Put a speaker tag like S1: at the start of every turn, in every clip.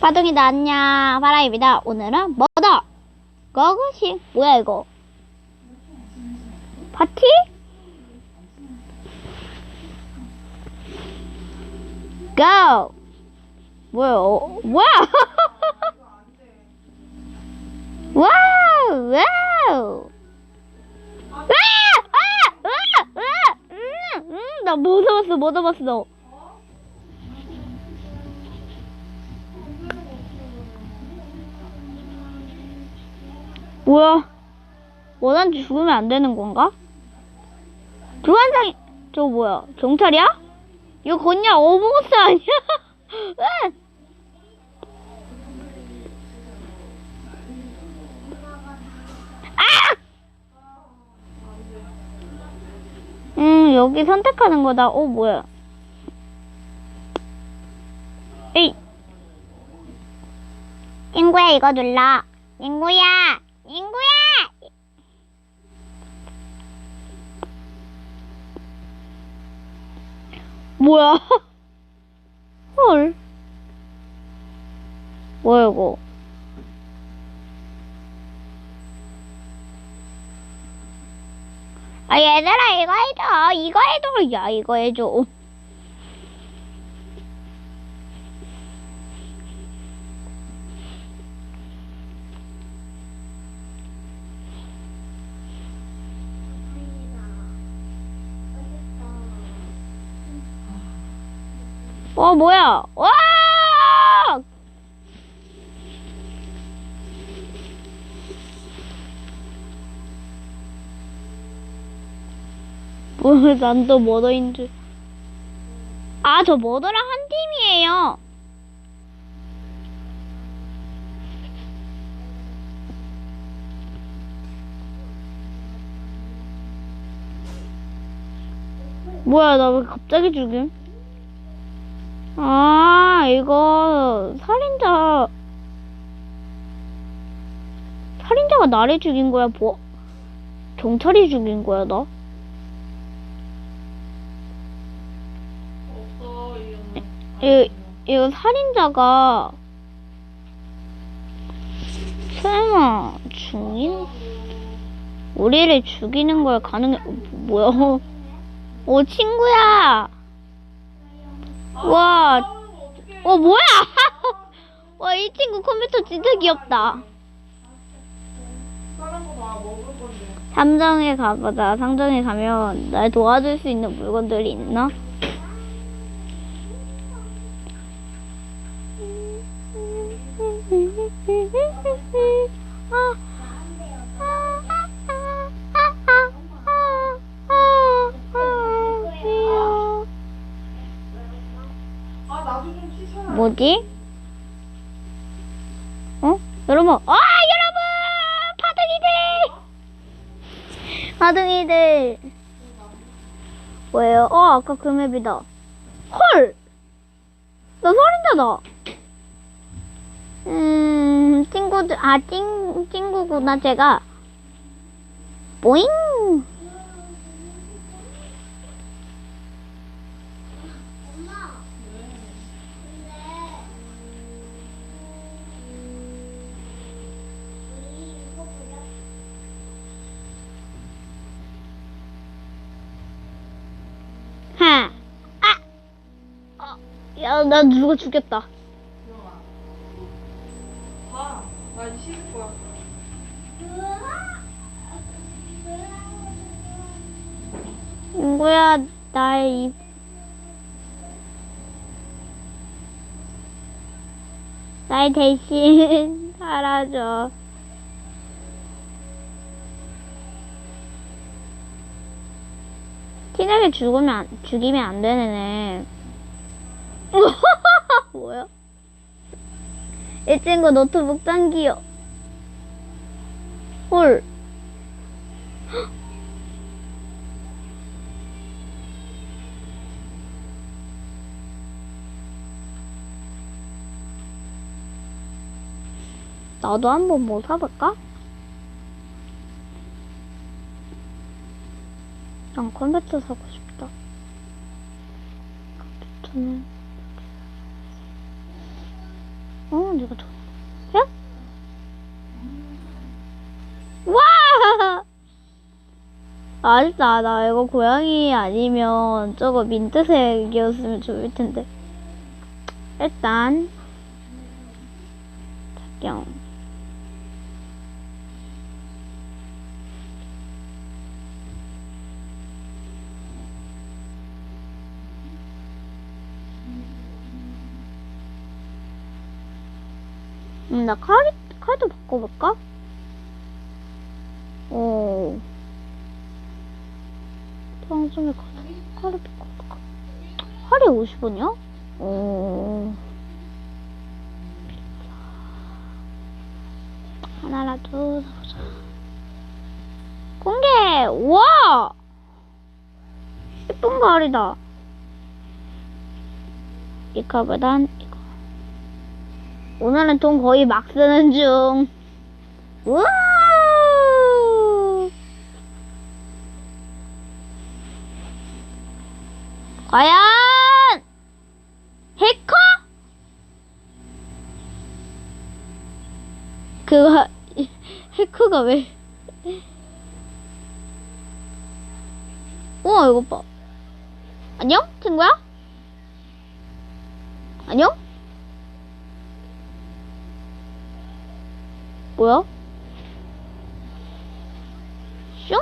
S1: 파동이 나왔냐 바라입니다. 오늘은 뭐다? 거그시 뭐야 이거? 파티? 고! 뭐야 어, 뭐야? 와우! 와우! 와! 음! 나뭐 잡았어 뭐 잡았어 뭐야? 원한 죽으면 안 되는 건가? 주한상이 저 뭐야? 경찰이야? 이거 그냥 어부스 아니야? 왜? 아! 음 여기 선택하는 거다. 어 뭐야? 에이. 친구야 이거 눌러. 친구야, 친구야. 뭐야? 헐. 뭐야 이거? 아 얘들아 이거 해줘. 이거 해줘. 야 이거 해줘. 어 뭐야? 와! 뭐야 난또 머더인 줄. 아 저 머더랑 한 팀이에요. 뭐야 나 왜 갑자기 죽임? 아, 이거 살인자 살인자가 나를 죽인 거야, 뭐? 경찰이 죽인 거야, 나?
S2: 없어 이거는.
S1: 이, 이거 살인자가 설마 죽인 우리를 죽이는 걸 가능해? 어, 뭐야? 오 친구야. 와, 어 뭐야? 와 이 친구 컴퓨터 진짜 귀엽다. 상점에 가보자. 상점에 가면 날 도와줄 수 있는 물건들이 있나? 뭐지? 어? 여러분, 아 여러분, 파등이들, 파등이들. 뭐예요? 어, 아까 그 맵이다. 헐, 나 살인자다. 음, 친구들, 아, 찐, 친구구나, 제가. 보잉. 야, 나 누가 죽였다.
S2: 봐. 나 이제 씻을 거야.
S1: 친구야, 나의 입. 날 대신 살아줘. 티나게 죽으면, 안- 죽이면 안 되네. 뭐야? 이 친구 노트북 당기요. 헐. 나도 한번 뭐 사볼까? 난 컴퓨터 사고 싶다. 컴퓨터는 어, 내가 좋아. 야? 와! 아쉽다. 나 이거 고양이 아니면 저거 민트색이었으면 좋을 텐데. 일단, 작경. 음, 나 칼이, 칼도 바꿔볼까? 어. 방송에 칼, 칼을 바꿔볼까? 칼이 50원이야? 어. 하나라도 사보자. 공개! 우와! 예쁜 가을이다. 이거보단 이거. 오늘은 돈 거의 막 쓰는 중. 우와! 과연 해커? 그거 해커가 왜? 우와 이거 봐. 안녕 친구야? 안녕? 뭐야? 슝?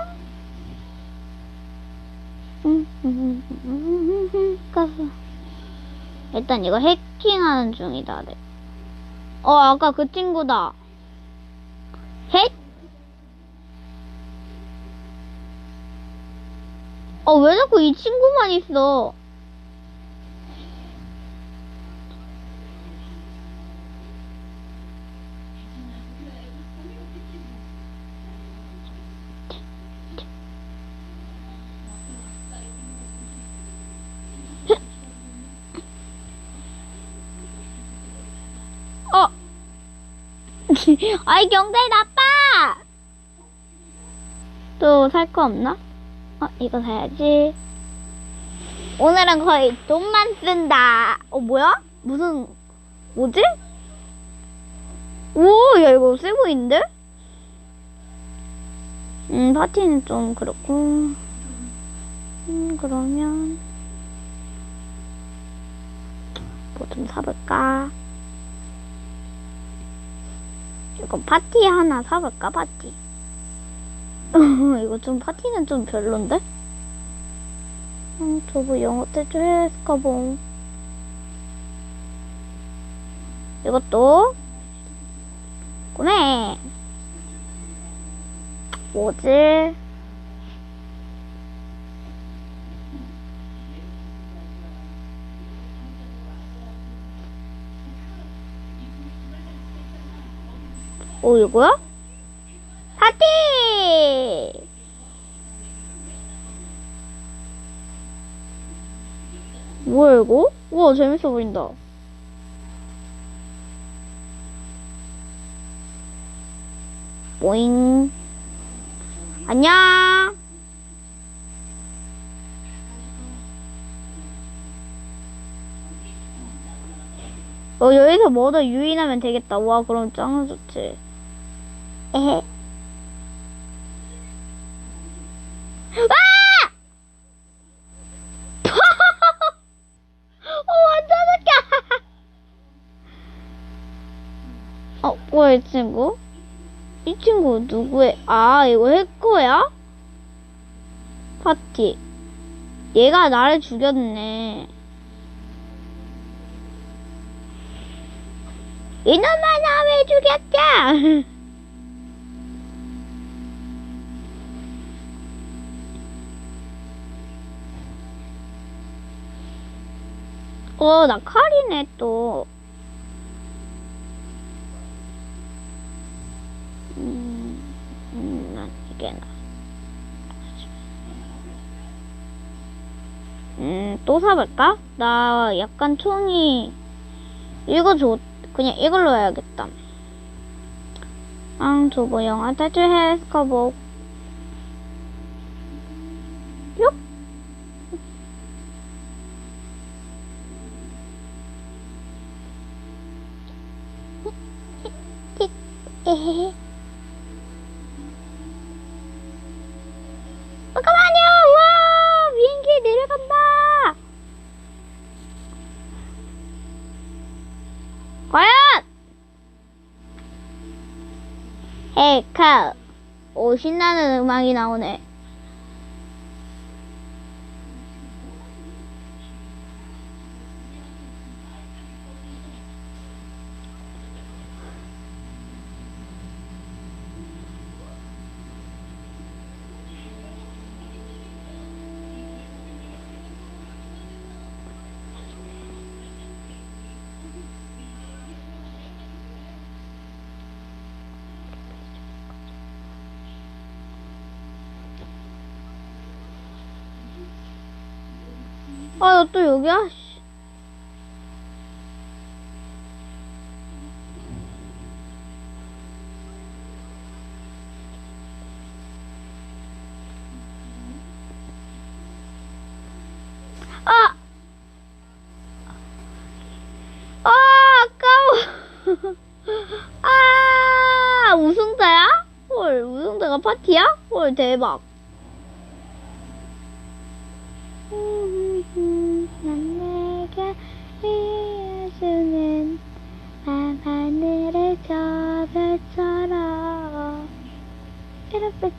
S1: 일단 이거 해킹하는 중이다. 네. 어, 아까 그 친구다. 헷? 어, 왜 자꾸 이 친구만 있어? 어. 아이 경찰 나빠. 또 살 거 없나? 어 이거 사야지. 오늘은 거의 돈만 쓴다. 어 뭐야? 무슨 뭐지? 오, 야 이거 세 보이는데? 음 파티는 좀 그렇고. 음 그러면 뭐 좀 사볼까? 이거 파티 하나 사볼까 파티? 이거 좀 파티는 좀 별론데? 음, 저거 영어 대주 했을까봉 이것도 구매! 뭐지 어 이거야? 파티! 뭐야 이거? 우와 재밌어 보인다. 보잉. 안녕. 어 여기서 뭐더 유인하면 되겠다. 와 그럼 짱 좋지. 에헤. 아! 어! 어, 뭐야, 이 친구? 이 친구 누구의, 아, 이거 해커야? 파티. 얘가 나를 죽였네. 이놈아, 나 왜 죽였자? 어, 나 칼이네, 또. 음, 음, 난 이게 나. 음, 또 사볼까? 나 약간 총이, 이거 좋, 그냥 이걸로 해야겠다. 앙, 조보 영화 탈출해, 스카복. 잠깐만요! 와! 비행기 내려간다! 과연! 헤이카! 오, 신나는 음악이 나오네. 아, 나 또 여기야? 씨. 아! 아, 아까워. 아, 우승자야? 헐, 우승자가 파티야? 헐, 대박. 이어주는 밤하늘의 저 별처럼. 이렇게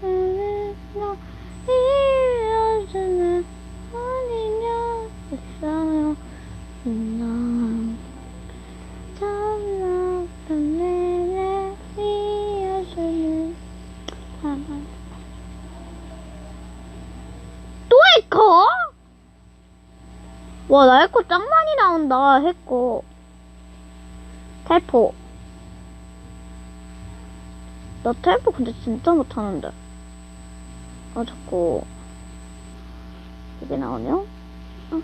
S1: 쓰는 너 와, 나 에코 짱 많이 나온다, 에코. 텔포. 나 텔포 근데 진짜 못하는데. 아, 자꾸. 이게 나오네요? 어.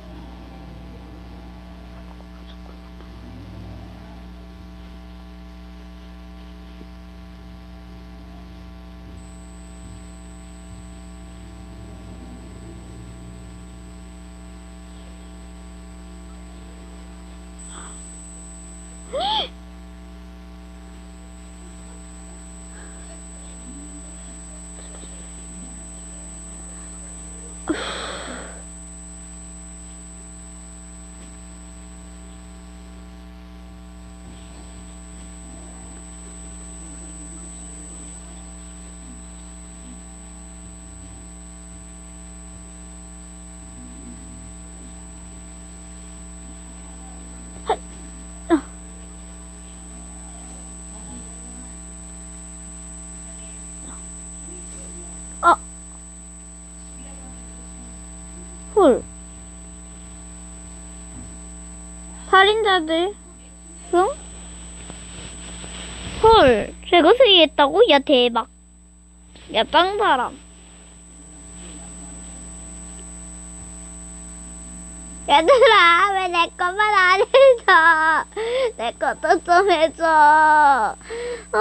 S1: 아. 헐. 살인자들. 응? 헐. 제가 수리했다고? 야, 대박. 야, 짱사람. 얘들아, 왜 내 것만 안 해줘? 내 것도 좀 해줘. 어.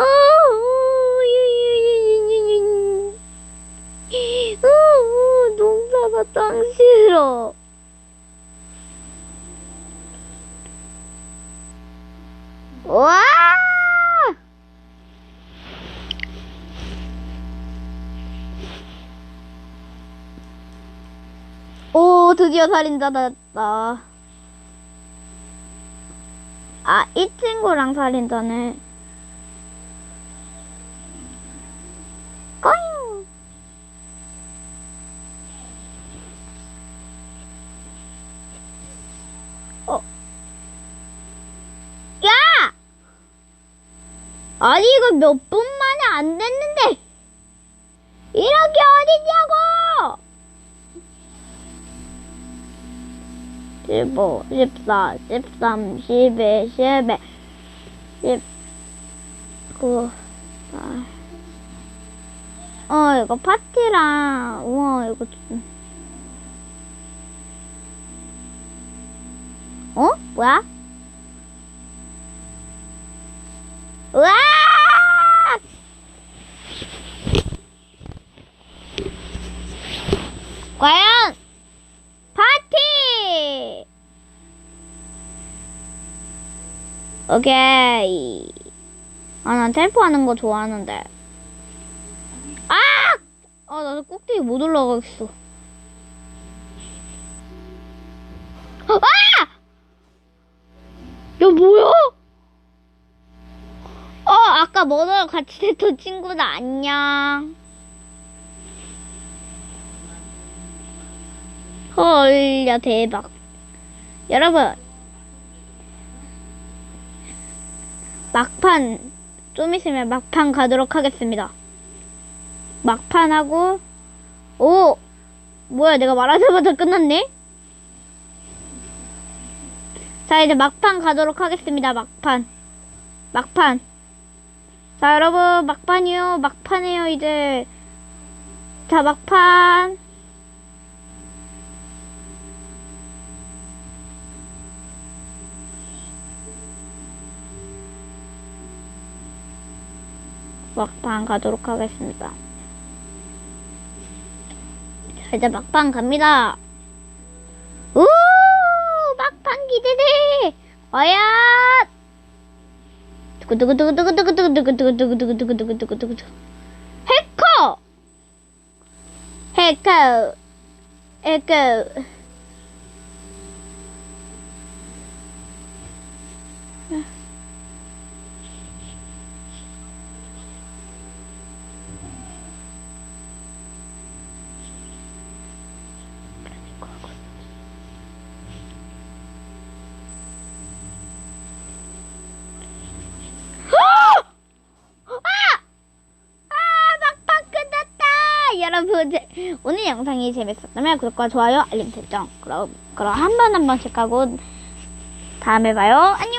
S1: 우, 농사가 짱 싫어. 와! 오, 드디어 살인자다. 아, 이 친구랑 살인자네. 꺼잉! 어. 야! 아니, 이거 몇 분 만에 안 됐는데! 이런 게 어딨냐고! 15, 14, 13, 12, 11, 19, 아. 어, 이거 파티랑, 우와, 이거 좀. 어? 뭐야? 우와! 과연 파티! 오케이. 아, 난 텔포하는 거 좋아하는데. 아! 아, 나 꼭대기 못 올라가겠어. 아! 야, 뭐야? 어, 아까 뭐더라 같이 됐던 친구다, 안녕. 헐, 야, 대박. 여러분. 막판, 좀 있으면 막판 가도록 하겠습니다. 막판 하고, 오! 뭐야, 내가 말하자마자 끝났네? 자, 이제 막판 가도록 하겠습니다, 막판. 막판. 자, 여러분, 막판이요. 막판이에요, 이제. 자, 막판. 막판 가도록 하겠습니다. 자, 이제 막판 갑니다. 우! 막판 기대돼! 어야! 두구두구두구두구두구두구두구두구두구두구두구두구두구두구 해커! 해커! 해커! 아, 막판 끝났다! 여러분, 오늘 영상이 재밌었다면 구독과 좋아요, 알림 설정. 그럼, 그럼 한 번 한 번씩 하고 다음에 봐요. 안녕!